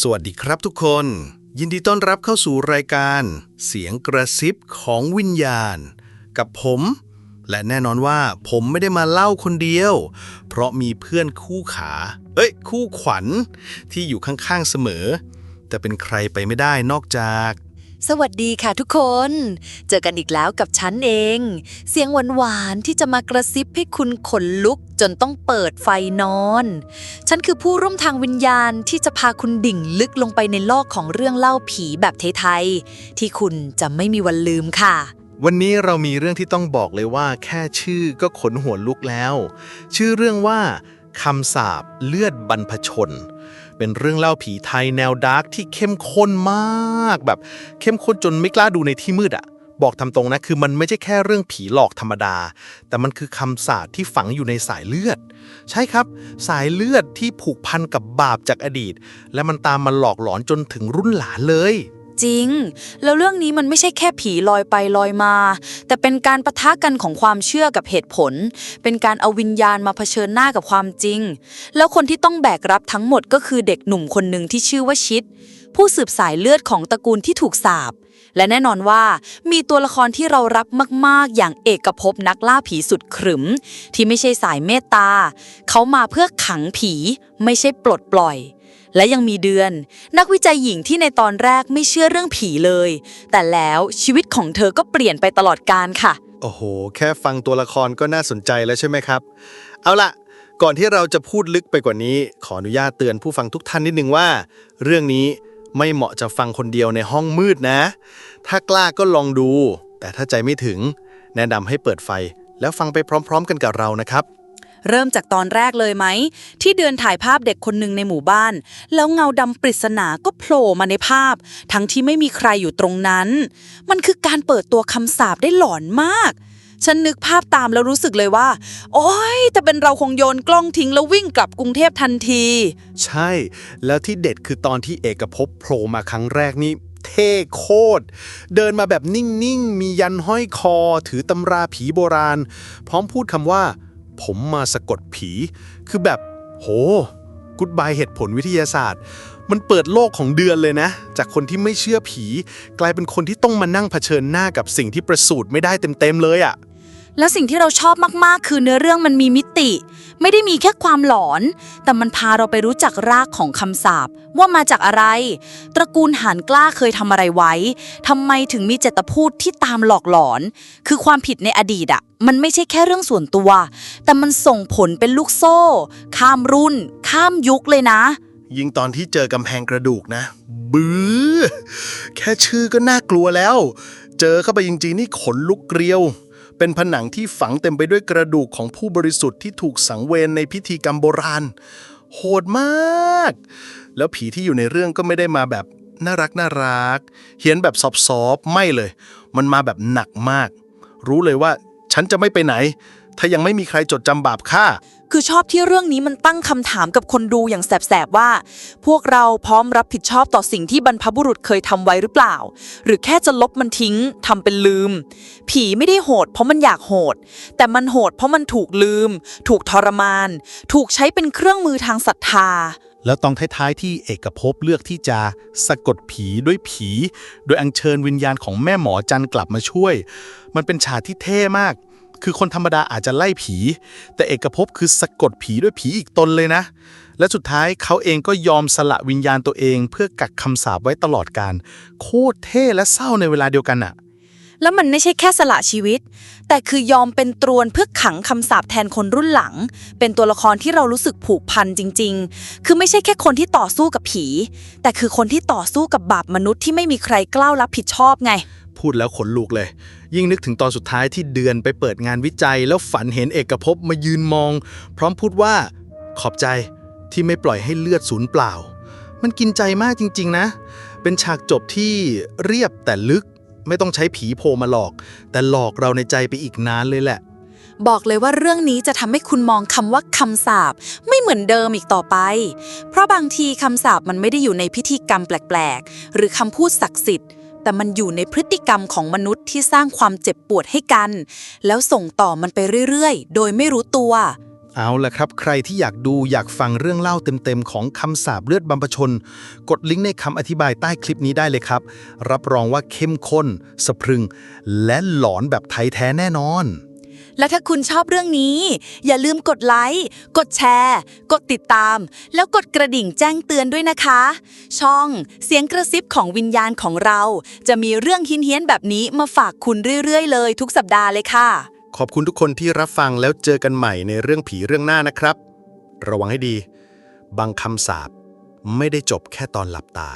สวัสดีครับทุกคน ยินดีต้อนรับเข้าสู่รายการ เสียงกระซิบของวิญญาณ กับผม และแน่นอนว่าผมไม่ได้มาเล่าคนเดียว เพราะมีเพื่อนคู่ขา เอ้ย คู่ขวัญที่อยู่ข้างๆเสมอ แต่เป็นใครไปไม่ได้นอกจาก สวัสดีค่ะทุกคน เจอกันอีกแล้วกับฉันเอง เสียงหวานๆที่จะมากระซิบให้คุณขนลุกจนต้องเปิดไฟนอน ฉันคือผู้ร่วมทางวิญญาณที่จะพาคุณดิ่งลึกลงไปในโลกของเรื่องเล่าผีแบบไทยๆที่คุณจะไม่มีวันลืมค่ะ วันนี้เรามีเรื่องที่ต้องบอกเลยว่า แค่ชื่อก็ขนหัวลุกแล้ว ชื่อเรื่องว่า คำสาปเลือดบรรพชน เป็นเรื่องเล่าผีไทยแนวดาร์กที่เข้มข้นมากแบบ เข้มข้นจนไม่กล้าดูในที่มืดอะบอกทำตรงนะคือมันไม่ใช่แค่เรื่องผีหลอกธรรมดา แต่มันคือคำสาปที่ฝังอยู่ในสายเลือด ใช่ครับ สายเลือดที่ผูกพันกับบาปจากอดีต และมันตามมาหลอกหลอนจนถึงรุ่นหลานเลย จริง แล้วเรื่องนี้มันไม่ใช่แค่ผีลอยไปลอยมา แต่เป็นการประทะกันของความเชื่อกับเหตุผล เป็นการเอาวิญญาณมาเผชิญหน้ากับความจริง แล้วคนที่ต้องแบกรับทั้งหมดก็คือเด็กหนุ่มคนหนึ่งที่ชื่อว่าชิด ผู้สืบสายเลือดของตระกูลที่ถูกสาปและแน่นอนว่ามีตัวละครที่เรารักมาก ๆ อย่างเอกภพนักล่าผีสุดขรึม ที่ไม่ใช่สายเมตตา เขามาเพื่อขังผี ไม่ใช่ปลดปล่อย และยังมีเดือน นักวิจัยหญิงที่ในตอนแรกไม่เชื่อเรื่องผีเลย แต่แล้วชีวิตของเธอก็เปลี่ยนไปตลอดกาลค่ะ โอ้โห แค่ฟังตัวละครก็น่าสนใจแล้วใช่ไหมครับ เอาล่ะ ก่อนที่เราจะพูดลึกไปกว่านี้ ขออนุญาตเตือนผู้ฟังทุกท่านนิดนึงว่า เรื่องนี้ไม่เหมาะจะฟังคนเดียวในห้องมืดนะ ถ้ากล้าก็ลองดู แต่ถ้าใจไม่ถึง แนะนำให้เปิดไฟแล้วฟังไปพร้อม ๆ กันกับเรานะครับ เริ่มจากตอนแรกเลยไหม ที่เดือนถ่ายภาพเด็กคนหนึ่งในหมู่บ้าน แล้วเงาดำปริศนาก็โผล่มาในภาพ ทั้งที่ไม่มีใครอยู่ตรงนั้น มันคือการเปิดตัวคำสาปได้หลอนมาก ฉันนึกภาพตามแล้วรู้สึกเลยว่า โอ๊ยแต่เป็นเราคงโยนกล้องทิ้งแล้ววิ่งกลับกรุงเทพทันที ใช่ แล้วที่เด็ดคือตอนที่เอกภพโผล่มาครั้งแรกนี่เท่โคตร เดินมาแบบนิ่ง ๆ มียันห้อยคอ ถือตำราผีโบราณ พร้อมพูดคำว่า ผมมาสะกดผี คือแบบ โหกุดบายเหตุผลวิทยาศาสตร์ มันเปิดโลกของเดือนเลยนะ จากคนที่ไม่เชื่อผี กลายเป็นคนที่ต้องมานั่งเผชิญหน้ากับสิ่งที่ประสูติไม่ได้เต็มๆเลยอะ่ะแล้วสิ่งที่เราชอบมากๆ คือเนื้อเรื่องมันมีมิติ ไม่ได้มีแค่ความหลอน แต่มันพาเราไปรู้จักรากของคำสาปว่ามาจากอะไร ตระกูลหานกล้าเคยทำอะไรไว้ทำไมถึงมีเจตพูดที่ตามหลอกหลอน คือความผิดในอดีตอะมันไม่ใช่แค่เรื่องส่วนตัว แต่มันส่งผลเป็นลูกโซ่ ข้ามรุ่น ข้ามยุคเลยนะ ยิ่งตอนที่เจอกำแพงกระดูกนะ บื้อ แค่ชื่อก็น่ากลัวแล้ว เจอเข้าไปจริงๆนี่ขนลุกเกลียว เป็นผนังที่ฝังเต็มไปด้วยกระดูกของผู้บริสุทธิ์ที่ถูกสังเวยนในพิธีกรรมโบราณ โหดมาก แล้วผีที่อยู่ในเรื่องก็ไม่ได้มาแบบน่ารักน่ารักเฮียนแบบซอฟๆไม่เลย มันมาแบบหนักมาก รู้เลยว่าฉันจะไม่ไปไหน ถ้ายังไม่มีใครจดจำบาปข้า คือชอบที่เรื่องนี้มันตั้งคำถามกับคนดูอย่างแสบๆว่า พวกเราพร้อมรับผิดชอบต่อสิ่งที่บรรพบุรุษเคยทำไว้หรือเปล่า หรือแค่จะลบมันทิ้งทำเป็นลืม ผีไม่ได้โหด เพราะมันอยากโหด แต่มันโหดเพราะมันถูกลืม ถูกทรมาน ถูกใช้เป็นเครื่องมือทางศรัทธาแล้วตอนท้าย ๆ ที่เอกภพเลือกที่จะสะกดผีด้วยผี โดยอัญเชิญวิญญาณของแม่หมอจันกลับมาช่วย มันเป็นฉากที่เท่มาก คือคนธรรมดาอาจจะไล่ผี แต่เอกภพคือสะกดผีด้วยผีอีกตนเลยนะ และสุดท้ายเขาเองก็ยอมสละวิญญาณตัวเอง เพื่อกักคำสาปไว้ตลอดการ โคตรเท่และเศร้าในเวลาเดียวกันอะแล้วมันไม่ใช่แค่สละชีวิต แต่คือยอมเป็นตรวนเพื่อขังคำสาปแทนคนรุ่นหลัง เป็นตัวละครที่เรารู้สึกผูกพันจริง ๆ คือไม่ใช่แค่คนที่ต่อสู้กับผี แต่คือคนที่ต่อสู้กับบาปมนุษย์ที่ไม่มีใครกล้ารับผิดชอบไง พูดแล้วขนลุกเลย ยิ่งนึกถึงตอนสุดท้ายที่เดือนไปเปิดงานวิจัย แล้วฝันเห็นเอกภพมายืนมอง พร้อมพูดว่า ขอบใจที่ไม่ปล่อยให้เลือดสูญเปล่า มันกินใจมากจริง ๆ นะ เป็นฉากจบที่เรียบแต่ลึกไม่ต้องใช้ผีโผล่มาหลอก แต่หลอกเราในใจไปอีกนานเลยแหละ บอกเลยว่าเรื่องนี้จะทำให้คุณมองคำว่าคำสาปไม่เหมือนเดิมอีกต่อไป เพราะบางทีคำสาปมันไม่ได้อยู่ในพิธีกรรมแปลก ๆ หรือคำพูดศักดิ์สิทธิ์ แต่มันอยู่ในพฤติกรรมของมนุษย์ที่สร้างความเจ็บปวดให้กัน แล้วส่งต่อมันไปเรื่อยๆ โดยไม่รู้ตัว เอาละครับ ใครที่อยากดูอยากฟังเรื่องเล่าเต็มๆ ของคำสาบเลือดบรรพชน กดลิงก์ในคำอธิบายใต้คลิปนี้ได้เลยครับ รับรองว่าเข้มข้น สะพรึง และหลอนแบบไทยแท้แน่นอน และถ้าคุณชอบเรื่องนี้ อย่าลืมกดไลค์กดแชร์ กดติดตาม แล้วกดกระดิ่งแจ้งเตือนด้วยนะคะ ช่องเสียงกระซิบของวิญญาณของเรา จะมีเรื่องหินเฮี้ยนแบบนี้มาฝากคุณเรื่อยๆ เลย ทุกสัปดาห์เลยค่ะ ขอบคุณทุกคนที่รับฟังแล้วเจอกันใหม่ในเรื่องผีเรื่องหน้านะครับ ระวังให้ดี บางคำสาบไม่ได้จบแค่ตอนหลับตา